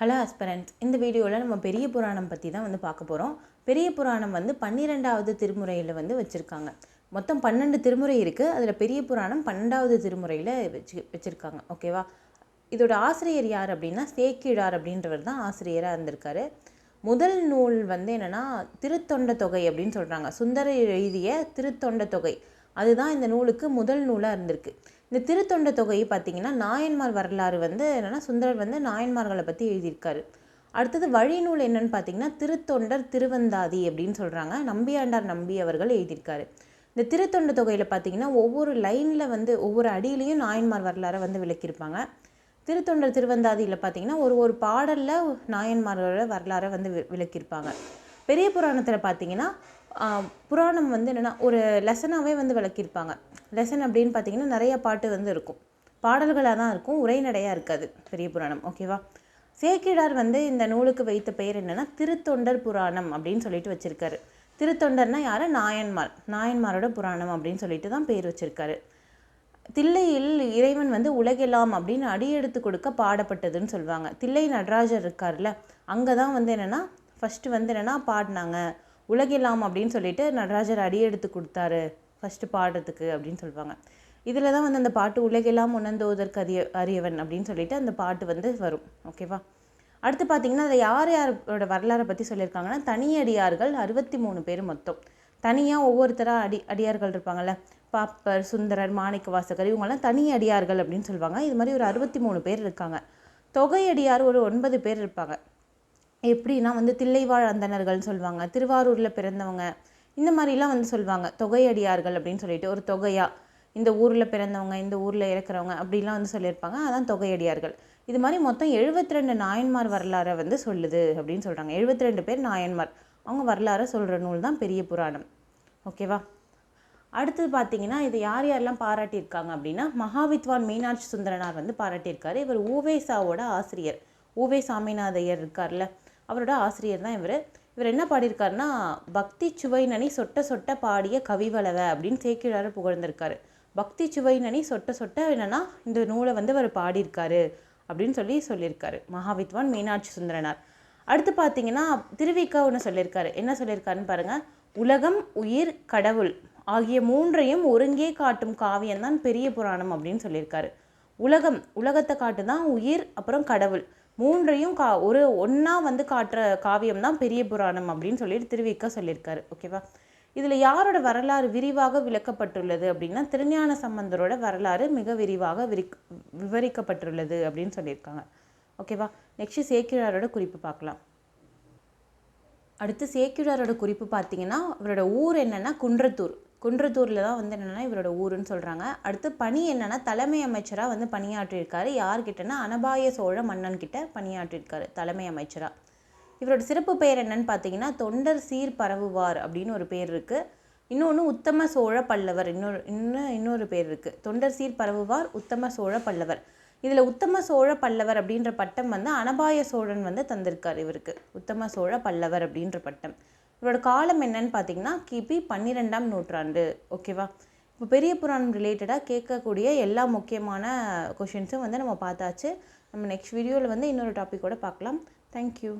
Hello அஸ்பரன்ஸ் இந்த வீடியோவில் நம்ம பெரிய புராணம் பற்றி தான் வந்து பார்க்க போகிறோம் பெரிய புராணம் வந்து பன்னிரெண்டாவது திருமுறையில் வந்து வச்சுருக்காங்க. மொத்தம் பன்னெண்டு திருமுறை இருக்குது அதில் பெரிய புராணம் பன்னெண்டாவது திருமுறையில் வச்சு வச்சுருக்காங்க. ஓகேவா இதோட ஆசிரியர் யார் அப்படின்னா சேக்கிழார் அப்படின்றவர் தான் ஆசிரியராக இருந்திருக்காரு. முதல் நூல் வந்து என்னென்னா திருத்தொண்ட தொகை அப்படின்னு சொல்கிறாங்க சுந்தர எழுதிய திருத்தொண்ட தொகை. அதுதான் இந்த நூலுக்கு முதல் நூலாக இருந்திருக்கு. இந்த திருத்தொண்ட தொகை பார்த்திங்கன்னா நாயன்மார் வரலாறு வந்து என்னென்னா சுந்தரர் வந்து நாயன்மார்களை பற்றி எழுதியிருக்காரு. அடுத்தது வழிநூல் என்னன்னு பார்த்தீங்கன்னா திருத்தொண்டர் திருவந்தாதி அப்படின்னு சொல்கிறாங்க நம்பியாண்டார் நம்பி அவர்கள் எழுதியிருக்காரு. இந்த திருத்தொண்ட தொகையில் பார்த்தீங்கன்னா ஒவ்வொரு லைனில் வந்து ஒவ்வொரு அடியிலையும் நாயன்மார் வரலாறை வந்து விளக்கியிருப்பாங்க. திருத்தொண்டர் திருவந்தாதியில் பார்த்தீங்கன்னா ஒரு ஒரு பாடலில் நாயன்மார்களோட வரலாறை வந்து வி விளக்கியிருப்பாங்க. பெரிய புராணத்தில் பார்த்தீங்கன்னா புராணம் வந்து என்னென்னா ஒரு லெசனாகவே வந்து விளக்கியிருப்பாங்க. லெசன் அப்படின்னு பார்த்தீங்கன்னா நிறைய பாட்டு வந்து இருக்கும். பாடல்களாக தான் இருக்கும் உரைநடையாக இருக்காது பெரிய புராணம் ஓகேவா சேக்கிடார் வந்து இந்த நூலுக்கு வைத்த பெயர் என்னென்னா திருத்தொண்டர் புராணம் அப்படின்னு சொல்லிட்டு வச்சுருக்காரு. திருத்தொண்டர்னா யார்? நாயன்மார். நாயன்மாரோட புராணம் அப்படின்னு சொல்லிட்டு தான் பேர் வச்சுருக்காரு. தில்லையில் இறைவன் வந்து உலகெல்லாம் அப்படின்னு அடியெடுத்து கொடுக்க பாடப்பட்டதுன்னு சொல்லுவாங்க. தில்லை நடராஜர் இருக்கார்ல அங்கே தான் வந்து என்னென்னா ஃபஸ்ட்டு வந்து என்னென்னா பாடினாங்க. உலகெல்லாம் அப்படின்னு சொல்லிட்டு நடராஜர் அடி எடுத்து கொடுத்தாரு. ஃபஸ்ட்டு பாடுறதுக்கு அப்படின்னு சொல்லுவாங்க. இதில் தான் வந்து அந்த பாட்டு உலகெல்லாம் உணர்ந்தோதற்கு அறிய அறியவன் அப்படின்னு சொல்லிட்டு அந்த பாட்டு வந்து வரும். ஓகேவா அடுத்து பார்த்தீங்கன்னா அதை யார் யாரோட வரலாறை பற்றி சொல்லியிருக்காங்கன்னா தனியடியார்கள் அறுபத்தி மூணு பேர் மொத்தம். தனியாக ஒவ்வொருத்தராக அடி அடியார்கள் இருப்பாங்கள்ல பாப்பர் சுந்தரர் மாணிக்க வாசகர் இவங்கெல்லாம் தனி அடியார்கள் அப்படின்னு சொல்லுவாங்க. இது மாதிரி ஒரு அறுபத்தி மூணு பேர் இருக்காங்க. தொகை அடியார் ஒரு ஒன்பது பேர் இருப்பாங்க. எப்படின்னா வந்து தில்லைவாழ் அந்தணர்கள்னு சொல்லுவாங்க திருவாரூரில் பிறந்தவங்க. இந்த மாதிரிலாம் வந்து சொல்லுவாங்க தொகையடியார்கள் அப்படின்னு சொல்லிட்டு ஒரு தொகையாக இந்த ஊரில் பிறந்தவங்க இந்த ஊரில் இருக்கிறவங்க அப்படிலாம் வந்து சொல்லியிருப்பாங்க. அதான் தொகையடியார்கள். இது மாதிரி மொத்தம் எழுபத்தி ரெண்டு நாயன்மார் வரலாறை வந்து சொல்லுது அப்படின்னு சொல்கிறாங்க எழுபத்தி ரெண்டு பேர் நாயன்மார். அவங்க வரலாறை சொல்கிற நூல் தான் பெரிய புராணம். ஓகேவா? அடுத்தது பார்த்தீங்கன்னா இது யார் யாரெல்லாம் பாராட்டியிருக்காங்க அப்படின்னா மகாவித்வான் மீனாட்சி சுந்தரனார் வந்து பாராட்டியிருக்காரு. இவர் ஊவேசாவோட ஆசிரியர். ஊவே சாமிநாதையர் இருக்கார்ல. அவரோட ஆசிரியர் தான் இவர். இவர் என்ன பாடியிருக்காருன்னா பக்தி சுவை நனி சொட்ட சொட்ட பாடிய கவிவளவ அப்படின்னு சேக்கிழார் புகழ்ந்திருக்காரு. பக்தி சுவை நனி சொட்ட சொட்ட என்னன்னா இந்த நூலை வந்து அவர் பாடியிருக்காரு அப்படின்னு சொல்லி சொல்லியிருக்காரு. மகாவித்வான் மீனாட்சி சுந்தரனார். அடுத்து பார்த்தீங்கன்னா திருவிக்கா ஒன்று சொல்லியிருக்காரு. என்ன சொல்லியிருக்காருன்னு பாருங்கள் உலகம் உயிர் கடவுள் ஆகிய மூன்றையும் ஒருங்கே காட்டும் காவியம் தான் பெரிய புராணம் அப்படின்னு சொல்லியிருக்காரு. உலகம் உலகத்தை காட்டு தான் உயிர் அப்புறம் கடவுள். மூன்றையும் கா ஒரு ஒன்றா வந்து காட்டுற காவியம் தான் பெரிய புராணம் அப்படின்னு சொல்லிட்டு திருவிக்க சொல்லியிருக்காரு. ஓகேவா இதில் யாரோட வரலாறு விரிவாக விளக்கப்பட்டுள்ளது அப்படின்னா திருஞான சம்பந்தரோட வரலாறு மிக விரிவாக விரி விவரிக்கப்பட்டுள்ளது அப்படின்னு சொல்லியிருக்காங்க. ஓகேவா நெக்ஸ்ட் சேக்கிழாரோட குறிப்பு பார்க்கலாம். அடுத்து சேக்கிழாரோட குறிப்பு பார்த்தீங்கன்னா அவரோட ஊர் என்னென்னா குன்றத்தூர். குன்றத்தூரில் தான் வந்து என்னென்னா இவரோட ஊருன்னு சொல்கிறாங்க அடுத்து பணி என்னென்னா தலைமை அமைச்சராக வந்து பணியாற்றியிருக்காரு. யார்கிட்டன்னா அனபாய சோழ மன்னன் கிட்ட பணியாற்றியிருக்காரு தலைமை அமைச்சராக இவரோட சிறப்பு பெயர் என்னன்னு பார்த்தீங்கன்னா தொண்டர் சீர் பரவுவார் அப்படின்னு ஒரு பேர் இருக்குது இன்னொன்று உத்தம சோழ பல்லவர். இன்னொரு இன்னும் இன்னொரு பேர் இருக்குது தொண்டர் சீர் பரவுவார் உத்தம சோழ பல்லவர். இதில் உத்தம சோழ பல்லவர் அப்படின்ற பட்டம் வந்து அனபாய சோழன் வந்து தந்திருக்கார் இவருக்கு. உத்தம சோழ பல்லவர் அப்படின்ற பட்டம். இவரோட காலம் என்னன்னு பார்த்தீங்கன்னா கிபி பன்னிரெண்டாம் நூற்றாண்டு. ஓகேவா இப்போ பெரிய புராணம் ரிலேட்டடாக கேட்கக்கூடிய எல்லா முக்கியமான கொஷின்ஸும் வந்து நம்ம பார்த்தாச்சு. நம்ம நெக்ஸ்ட் வீடியோவில் வந்து இன்னொரு டாப்பிக்கோட பார்க்கலாம். தேங்க்யூ